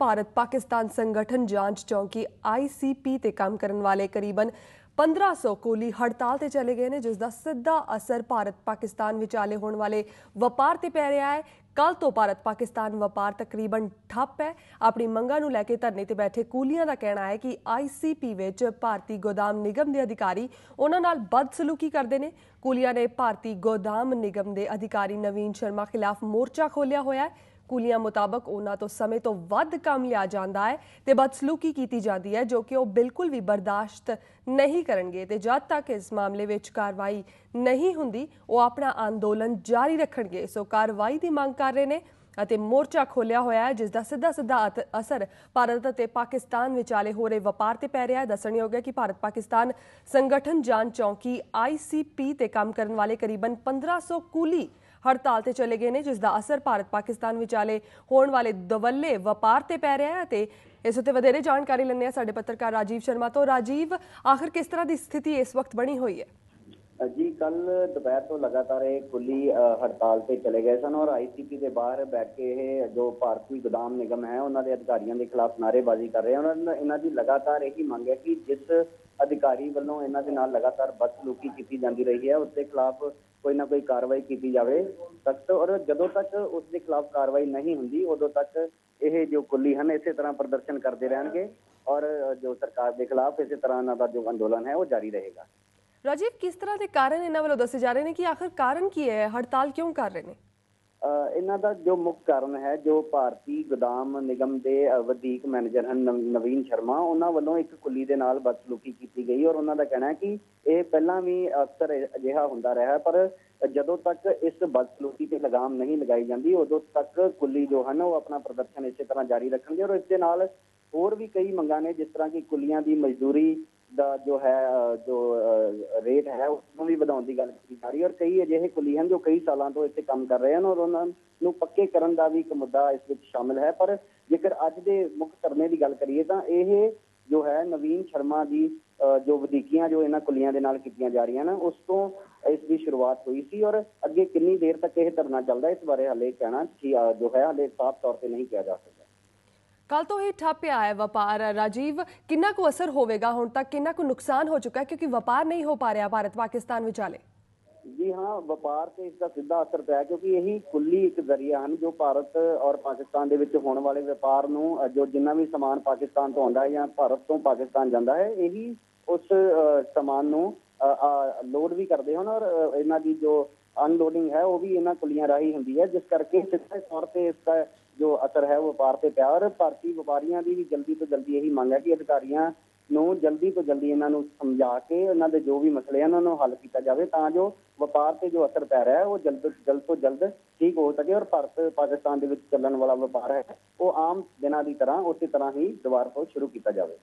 ਭਾਰਤ ਪਾਕਿਸਤਾਨ ਸੰਗਠਨ ਜਾਂਚ ਚੌਂਕੀ ਆਈਸੀਪੀ ਤੇ ਕੰਮ ਕਰਨ ਵਾਲੇ ਕਰੀਬਨ 1500 ਕੋਲੀ ਹੜਤਾਲ ਤੇ ਚਲੇ ਗਏ ਨੇ, ਜਿਸ ਦਾ ਸਿੱਧਾ ਅਸਰ ਭਾਰਤ ਪਾਕਿਸਤਾਨ ਵਿਚਾਲੇ ਹੋਣ ਵਾਲੇ ਵਪਾਰ ਤੇ ਪੈ ਰਿਹਾ ਹੈ। ਕੱਲ ਤੋਂ ਭਾਰਤ ਪਾਕਿਸਤਾਨ ਵਪਾਰ ਤਕਰੀਬਨ ਠੱਪ ਹੈ। ਆਪਣੀ ਮੰਗਾਂ ਨੂੰ ਲੈ ਕੇ ਧਰਨੇ ਤੇ ਬੈਠੇ ਕੂਲੀਆਂ ਦਾ ਕਹਿਣਾ ਹੈ ਕਿ ਆਈਸੀਪੀ ਵਿੱਚ ਭਾਰਤੀ ਗੋਦਾਮ ਨਿਗਮ ਦੇ ਅਧਿਕਾਰੀ ਉਹਨਾਂ ਨਾਲ ਬਦਸਲੂਕੀ ਕਰਦੇ ਨੇ। ਕੂਲੀਆਂ ਨੇ ਭਾਰਤੀ ਗੋਦਾਮ ਨਿਗਮ ਦੇ ਅਧਿਕਾਰੀ ਨਵੀਨ ਸ਼ਰਮਾ ਖਿਲਾਫ ਮੋਰਚਾ ਖੋਲ੍ਹਿਆ ਹੋਇਆ ਹੈ। ਕੂਲੀਆਂ ਮੁਤਾਬਕ ਉਹਨਾਂ ਤੋਂ ਸਮੇਂ ਤੋਂ ਵੱਧ ਕੰਮ ਲਿਆ ਜਾਂਦਾ ਹੈ ਤੇ ਬਦਸਲੂਕੀ ਕੀਤੀ ਜਾਂਦੀ ਹੈ ਜੋ ਕਿ ਉਹ ਬਿਲਕੁਲ ਵੀ ਬਰਦਾਸ਼ਤ ਨਹੀਂ ਕਰਨਗੇ ਤੇ ਜਦ ਤੱਕ ਇਸ ਮਾਮਲੇ ਵਿੱਚ ਕਾਰਵਾਈ ਨਹੀਂ ਹੁੰਦੀ, ਉਹ ਆਪਣਾ ਅੰਦੋਲਨ ਜਾਰੀ ਰੱਖਣਗੇ। ਸੋ ਕਾਰਵਾਈ ਦੀ ਮੰਗ ਕਰ ਰਹੇ ਨੇ ਅਤੇ ਮੋਰਚਾ ਖੋਲਿਆ ਹੋਇਆ ਹੈ, ਜਿਸ ਦਾ ਸਿੱਧਾ ਸਿੱਧਾ ਅਸਰ ਭਾਰਤ ਅਤੇ ਪਾਕਿਸਤਾਨ ਵਿਚਾਲੇ ਹੋ ਰਹੇ ਵਪਾਰ ਤੇ ਪੈ ਰਿਹਾ ਹੈ। ਦੱਸਣਯੋਗ ਹੈ ਕਿ ਭਾਰਤ ਪਾਕਿਸਤਾਨ ਸੰਗਠਨ ਜਾਂਚ ਚੌਂਕੀ ਆਈਸੀਪੀ ਤੇ ਕੰਮ ਕਰਨ ਵਾਲੇ ਕਰੀਬਨ 1500 ਕੂਲੀ ਹੜਤਾਲ ਤੇ ਚਲੇ ਗਏ ਨੇ, ਜਿਸ ਦਾ ਅਸਰ ਭਾਰਤ ਪਾਕਿਸਤਾਨ ਵਿਚਾਲੇ ਹੋਣ ਵਾਲੇ ਦਵੱਲੇ ਵਪਾਰ ਤੇ ਪੈ ਰਿਹਾ ਹੈ ਤੇ ਇਸ ਉੱਤੇ ਵਧੇਰੇ ਜਾਣਕਾਰੀ ਲੈਣੇ ਆ ਸਾਡੇ ਪੱਤਰਕਾਰ ਰਾਜੀਵ ਸ਼ਰਮਾ ਤੋਂ। ਰਾਜੀਵ, ਆਖਰ ਕਿਸ ਤਰ੍ਹਾਂ ਦੀ ਸਥਿਤੀ ਇਸ ਵਕਤ ਬਣੀ ਹੋਈ ਹੈ? ਜੀ ਕੱਲ ਦੁਪਹਿਰ ਤੋਂ ਲਗਾਤਾਰ ਇਹ ਕੁੱਲੀ ਅ, ਹੜਤਾਲ ਤੇ ਚਲੇ ਗਏ ਸਨ ਔਰ ਆਈਸੀਪੀ ਦੇ ਬਾਹਰ ਬੈਠ ਕੇ ਇਹ ਜੋ ਭਾਰਤੀ ਗੋਦਾਮ ਨਿਗਮ ਹੈ ਉਹਨਾਂ ਦੇ ਅਧਿਕਾਰੀਆਂ ਦੇ ਖਿਲਾਫ ਨਾਅਰੇਬਾਜ਼ੀ ਕਰ ਰਹੇ ਹਨ ਉਹਨਾਂ ਨੇ- ਇਹਨਾਂ ਦੀ ਲਗਾਤਾਰ ਇਹੀ ਮੰਗ ਹੈ ਕਿ ਜਿਸ ਅਧਿਕਾਰੀ ਵੱਲੋਂ ਇਹਨਾਂ ਦੇ ਨਾਲ ਲਗਾਤਾਰ ਬਦਸਲੂਕੀ ਕੀਤੀ ਜਾਂਦੀ ਰਹੀ ਹੈ ਉਸ ਦੇ ਖਿਲਾਫ ਕੋਈ ਨਾ ਕੋਈ ਕਾਰਵਾਈ ਕੀਤੀ ਜਾਵੇ ਸਖਤ ਔਰ ਜਦੋਂ ਤੱਕ ਉਸ ਦੇ ਖਿਲਾਫ ਕਾਰਵਾਈ ਨਹੀਂ ਹੁੰਦੀ ਉਦੋਂ ਤੱਕ ਇਹ ਜੋ ਕੁੱਲੀ ਹਨ ਇਸੇ ਤਰ੍ਹਾਂ ਪ੍ਰਦਰਸ਼ਨ ਕਰਦੇ ਰਹਿਣਗੇ ਔਰ ਜੋ ਸਰਕਾਰ ਦੇ ਖਿਲਾਫ ਇਸੇ ਤਰ੍ਹਾਂ ਇਹਨਾਂ ਦਾ ਜੋ ਅੰਦੋਲਨ ਹੈ ਉਹ ਜਾਰੀ ਰਹੇਗਾ। ਰਾਜੀਵ ਕਿਸ ਤਰ੍ਹਾਂ ਦੇ ਕਾਰਨ ਇਹਨਾਂ ਵੱਲੋਂ ਦੱਸੇ ਜਾ ਰਹੇ ਨੇ ਕਿ ਆਖਰ ਕਾਰਨ ਕੀ ਹੈ ਹੜਤਾਲ ਕਿਉਂ ਕਰ ਰਹੇ ਨੇ ਇਹਨਾਂ ਦਾ ਜੋ ਮੁੱਖ ਕਾਰਨ ਹੈ ਜੋ ਭਾਰਤੀ ਗੋਦਾਮ ਨਿਗਮ ਦੇ ਵਧੀਕ ਮੈਨੇਜਰ ਹਨ ਨਵੀਨ ਸ਼ਰਮਾ ਉਹਨਾਂ ਵੱਲੋਂ ਇੱਕ ਕੁੱਲੀ ਦੇ ਨਾਲ ਬਦਸਲੂਕੀ ਕੀਤੀ ਗਈ ਔਰ ਉਹਨਾਂ ਦਾ ਕਹਿਣਾ ਹੈ ਕਿ ਇਹ ਪਹਿਲਾਂ ਵੀ ਅਕਸਰ ਅਜਿਹਾ ਹੁੰਦਾ ਰਿਹਾ ਪਰ ਜਦੋਂ ਤੱਕ ਇਸ ਬਦਸਲੂਕੀ ਤੇ ਲਗਾਮ ਨਹੀਂ ਲਗਾਈ ਜਾਂਦੀ, ਉਦੋਂ ਤੱਕ ਕੁੱਲੀ ਜੋ ਹਨ ਉਹ ਆਪਣਾ ਪ੍ਰਦਰਸ਼ਨ ਇਸੇ ਤਰ੍ਹਾਂ ਜਾਰੀ ਰੱਖਣਗੇ ਔਰ ਇਸ ਦੇ ਨਾਲ ਹੋਰ ਵੀ ਕਈ ਮੰਗਾਂ ਨੇ ਜਿਸ ਤਰ੍ਹਾਂ ਕਿ ਕੁੱਲੀਆਂ ਦੀ ਮਜ਼ਦੂਰੀ ਦਾ ਜੋ ਹੈ ਜੋ ਅ, ਰੇਟ ਹੈ ਉਸ ਨੂੰ ਵੀ ਵਧਾਉਣ ਦੀ ਗੱਲ ਕੀਤੀ ਜਾ ਰਹੀ ਹੈ ਔਰ ਕਈ ਅਜਿਹੇ ਕੁਲੀ ਹਨ ਜੋ ਕਈ ਸਾਲਾਂ ਤੋਂ ਇੱਥੇ ਕੰਮ ਕਰ ਰਹੇ ਹਨ ਔਰ ਉਹਨਾਂ ਨੂੰ ਪੱਕੇ ਕਰਨ ਦਾ ਵੀ ਇੱਕ ਮੁੱਦਾ ਇਸ ਵਿੱਚ ਸ਼ਾਮਿਲ ਹੈ। ਪਰ ਜੇਕਰ ਅੱਜ ਦੇ ਮੁੱਖ ਧਰਨੇ ਦੀ ਗੱਲ ਕਰੀਏ ਤਾਂ ਇਹ ਜੋ ਹੈ ਨਵੀਨ ਸ਼ਰਮਾ ਦੀ ਅ, ਜੋ ਵਧੀਕੀਆਂ ਜੋ ਇਹਨਾਂ ਕੁਲੀਆਂ ਦੇ ਨਾਲ ਕੀਤੀਆਂ ਜਾ ਰਹੀਆਂ ਨੇ ਉਸ ਤੋਂ ਇਸ ਦੀ ਸ਼ੁਰੂਆਤ ਹੋਈ ਸੀ ਔਰ ਅੱਗੇ ਕਿੰਨੀ ਦੇਰ ਤੱਕ ਇਹ ਧਰਨਾ ਚੱਲਦਾ ਇਸ ਬਾਰੇ ਹਾਲੇ ਕਹਿਣਾ ਠੀਕ, ਜੋ ਹੈ ਹਾਲੇ ਸਾਫ਼ ਤੌਰ ਤੇ ਨਹੀਂ ਕਿਹਾ ਜਾ ਸਕਦਾ। ਕੱਲ ਤੋਂ ਹੀ ਠੱਪ ਹੈ ਵਪਾਰ। ਰਾਜੀਵ, ਕਿੰਨਾ ਕੁ ਅਸਰ ਹੋਵੇਗਾ? ਹੁਣ ਤੱਕ ਕਿੰਨਾ ਕੁ ਨੁਕਸਾਨ ਹੋ ਚੁੱਕਾ ਕਿਉਂਕਿ ਵਪਾਰ ਨਹੀਂ ਹੋ ਪਾ ਰਿਹਾ ਭਾਰਤ ਪਾਕਿਸਤਾਨ ਵਿਚਾਲੇ। ਜੀ ਹਾਂ, ਵਪਾਰ ਤੇ ਇਸ ਦਾ ਸਿੱਧਾ ਅਸਰ ਪਿਆ ਕਿਉਂਕਿ ਇਹੀ ਕੁੱਲੀ ਇੱਕ ਜ਼ਰੀਆ ਹਨ ਜੋ ਭਾਰਤ ਔਰ ਪਾਕਿਸਤਾਨ ਦੇ ਵਿੱਚ ਹੋਣ ਵਾਲੇ ਵਪਾਰ ਨੂੰ ਜੋ ਜਿੰਨਾ ਵੀ ਸਮਾਨ ਪਾਕਿਸਤਾਨ ਤੋਂ ਆਉਂਦਾ ਹੈ ਜਾਂ ਭਾਰਤ ਤੋਂ ਪਾਕਿਸਤਾਨ ਜਾਂਦਾ ਹੈ, ਇਹੀ ਉਸ ਸਮਾਨ ਨੂੰ ਲੋਡ ਵੀ ਕਰਦੇ ਹਨ ਔਰ ਇਹਨਾਂ ਦੀ ਜੋ ਅਨਲੋਡਿੰਗ ਹੈ, ਉਹ ਵੀ ਇਹਨਾਂ ਕੁੱਲੀਆਂ ਰਾਹੀਂ ਹੁੰਦੀ ਹੈ। ਜਿਸ ਕਰਕੇ ਸਿੱਧੇ ਤੌਰ ਤੇ ਇਸ ਦਾ ਜੋ ਅਸਰ ਹੈ ਵਪਾਰ ਤੇ ਪਿਆ। ਔਰ ਭਾਰਤੀ ਵਪਾਰੀਆਂ ਦੀ ਵੀ ਜਲਦੀ ਤੋਂ ਜਲਦੀ ਇਹੀ ਮੰਗ ਹੈ ਕਿ ਅਧਿਕਾਰੀਆਂ ਨੂੰ ਜਲਦੀ ਤੋਂ ਜਲਦੀ ਇਹਨਾਂ ਨੂੰ ਸਮਝਾ ਕੇ ਇਹਨਾਂ ਦੇ ਜੋ ਵੀ ਮਸਲੇ ਹਨ, ਉਹਨਾਂ ਨੂੰ ਹੱਲ ਕੀਤਾ ਜਾਵੇ ਤਾਂ ਜੋ ਵਪਾਰ ਤੇ ਜੋ ਅਸਰ ਪੈ ਰਿਹਾ ਹੈ ਉਹ ਜਲਦ ਜਲਦ ਤੋਂ ਜਲਦ ਠੀਕ ਹੋ ਸਕੇ। ਔਰ ਭਾਰਤ, ਪਾਕਿਸਤਾਨ ਦੇ ਵਿੱਚ ਚੱਲਣ ਵਾਲਾ ਵਪਾਰ ਹੈ, ਉਹ ਆਮ ਦਿਨਾਂ ਦੀ ਤਰ੍ਹਾਂ ਉਸੇ ਤਰ੍ਹਾਂ ਹੀ ਦੁਬਾਰਾ ਤੋਂ ਸ਼ੁਰੂ ਕੀਤਾ ਜਾਵੇ।